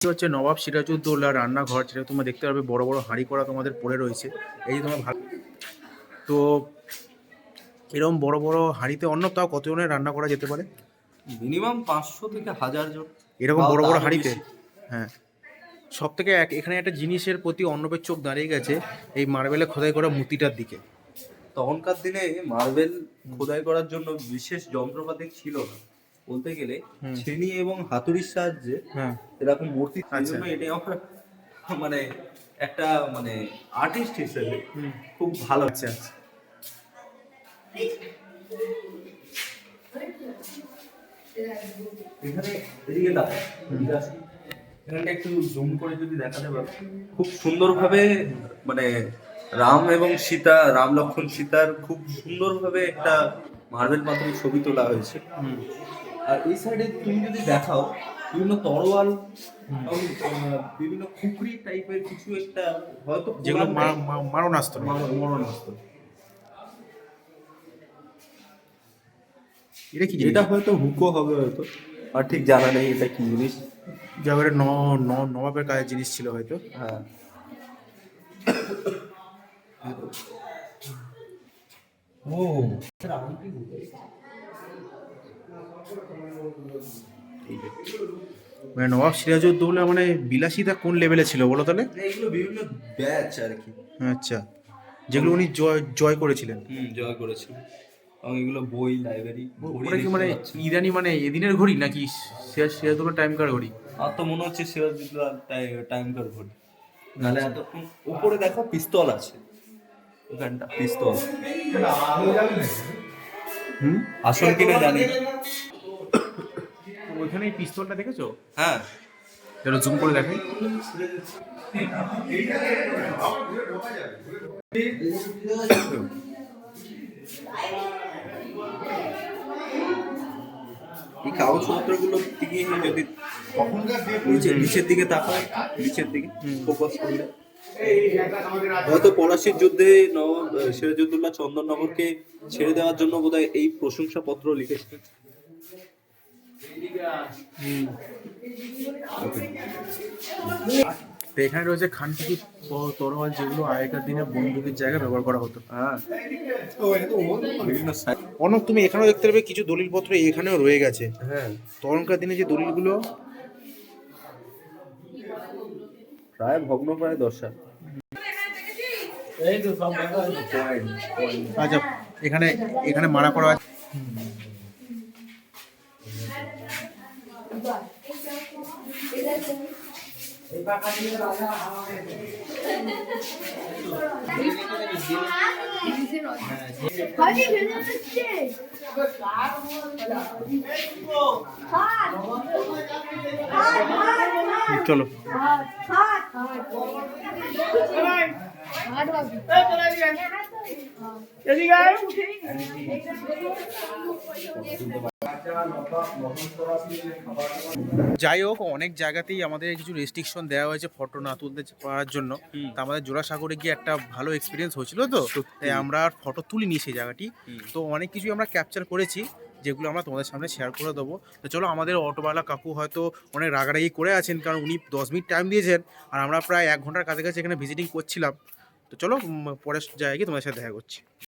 হচ্ছে নবাব সিরাজউদ্দৌলা রান্নাঘর যেটা তোমরা দেখতে পারবে বড় বড় হাঁড়ি করা তোমাদের পড়ে রয়েছে। এই যে তোমার ভালো তো এরকম বড় বড় হাঁড়িতে অন্য তাও কতজনের রান্না করা যেতে পারে? মিনিমাম পাঁচশো থেকে হাজার জন। এরকম বড় বড় হাঁড়িতে? হ্যাঁ। সব থেকে এক এখানে একটা জিনিসের প্রতি অন্নপের চোখ দাঁড়িয়ে গেছে এই মার্বেলে খোদাই করা মূর্তিটার দিকে। তখনকার দিনে মার্বেল খোদাই করার জন্য বিশেষ যন্ত্রপাতি ছিল না। বলতে গেলে। ছেনি এবং হাতুড়ির সাহায্যে হ্যাঁ। এরকম মূর্তি আচ্ছা। এটা আমার মানে একটা মানে আর্টিস্ট হিসেবে খুব ভালো। আচ্ছা আচ্ছা। এখানে এদিকে দেখো। এখানটা একটু জুম করে যদি দেখাতে পারো। খুব সুন্দরভাবে মানে রাম এবং সীতা রাম লক্ষ্মণ সীতার খুব সুন্দরভাবে একটা মার্বেল পাথরের ছবি তোলা হয়েছে। আর এই সাইডে তুমি যদি দেখাও বিভিন্ন তরোয়াল বিভিন্ন খুকরি টাইপের কিছু একটা হয়তো যেগুলো মারণাস্ত্র। মা- এটা কি জিনিস? এটা হয়তো হুকো হবে হয়তো আর ঠিক জানা নেই এটা কি জিনিস। যাবে ন ন- নবাবের কাজের জিনিস ছিল হয়তো। হ্যাঁ। ও। মানে নবাব সিরাজউদ্দৌলা মানে বিলাসিতা কোন লেভেলে ছিল বলো তাহলে? এগুলো বিভিন্ন ব্যাচ আর কি। আচ্ছা যেগুলো উনি জয় জয় করেছিলেন। হুম জয় করেছিল। এবং এগুলো বই লাইব্রেরি ওটা কি মানে ইরানি মানে এদিনের ঘড়ি নাকি সিরাজ সিরাজউদ্দৌলা টাইমকার ঘড়ি? আমার তো মনে হচ্ছে সিরাজুদ্দৌলা টাইম কার ঘড়ি। নাহলে এতক্ষণ উপরে দেখো পিস্তল আছে। ওখানটা পিস্তল। হুম? আসল কিনা জানি। ওইখানে এই পিস্তলটা দেখেছ? হ্যাঁ। যেটা জুম করে দেখাই। এই কাগজপত্রগুলোর দিকে যদি নিচে নিচের দিকে তাকায় নিচের দিকে ফোকাস করলে। হয়তো পলাশির যুদ্ধে সিরাজউদ্দৌলা চন্দননগরকে ছেড়ে দেওয়ার জন্য বোধহয় এই প্রশংসা পত্র লিখেছিলেন এখানে রয়েছে খান কিছু তরোয়াল যেগুলো আগেকার দিনে বন্দুকের জায়গায় ব্যবহার করা হতো। হ্যাঁ। অনেক তুমি এখানেও দেখতে পাবে কিছু দলিলপত্র এখানেও রয়ে গেছে। হ্যাঁ। তখনকার দিনে যে দলিলগুলো প্রায় ভগ্ন প্রায় দশা আচ্ছা এখানে এখানে মারা করা আছে? হাজি চলো। যাই হোক অনেক জায়গাতেই আমাদের কিছু রেস্ট্রিকশন দেওয়া হয়েছে ফটো না তুলতে পারার জন্য। তা আমাদের জোড়াসাগরে গিয়ে একটা ভালো এক্সপিরিয়েন্স হয়েছিল তো। তাই আমরা ফটো তুলিনি সেই জায়গাটি। তো অনেক কিছুই আমরা ক্যাপচার করেছি। যেগুলো আমরা তোমাদের সামনে শেয়ার করে দেবো। তো চলো, আমাদের অটোওয়ালা কাকু হয়তো অনেক রাগারাগি করে আছেন, কারণ উনি দশ মিনিট টাইম দিয়েছেন, আর আমরা প্রায় এক ঘণ্টার কাছাকাছি এখানে ভিজিটিং করছিলাম। তো চলো পরে পরের জায়গায় গিয়ে তোমাদের সাথে দেখা করছি।